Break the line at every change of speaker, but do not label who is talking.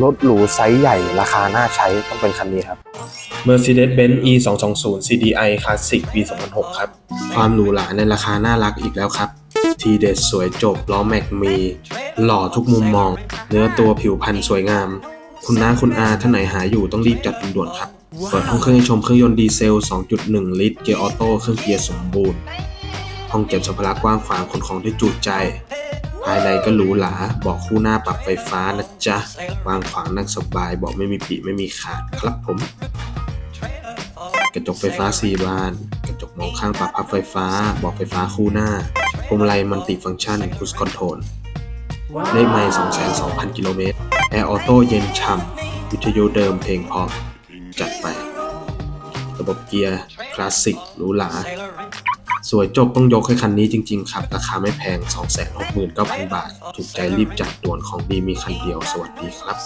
รถหรูไซส์ใหญ่ราคาน่าใช้ต้องเป็นคันนี้ครับ
Mercedes-Benz E 2 2 0 CDI Classic ปี2006ครับ ความหรูหราในราคาน่ารักอีกแล้วครับ ทีเด็ดสวยจบล้อแม็กมี หล่อทุกมุมมอง เนื้อตัวผิวพรรณสวยงาม คุณน้าคุณอาท่านไหนหาอยู่ต้องรีบจัดด่วนๆครับ เปิดห้องเครื่องให้ชมเครื่องยนต์ดีเซล 2.1 ลิตร เกียร์ออโต้เครื่องเกียร์สมบูรณ์ ห้องเก็บสัมภาระกว้างขวางขนของได้จุใจ ภายในก็หรูหราบอกคู่หน้าปรับไฟฟ้านะจ๊ะวางขวางนั่งสบายบอกไม่มีปีไม่มีขาดครับผม กระจกไฟฟ้า4บาน กระจกมองข้างปรับพับไฟฟ้า บอกไฟฟ้าคู่หน้าพวงมาลัยมัลติฟังก์ชันคูสคอนโทรลเลขไมล์22,000 กิโลเมตร แอร์ออโต้เย็นฉ่ำ วิทยุเดิมเพลงพราะจัดไป ระบบเกียร์ คลาสสิกหรูหรา สวยจบต้องยกให้คันนี้จริงๆครับ ราคาไม่แพง 269,000 บาท ถูกใจรีบจัดด่วนของดีมีคันเดียว สวัสดีครับ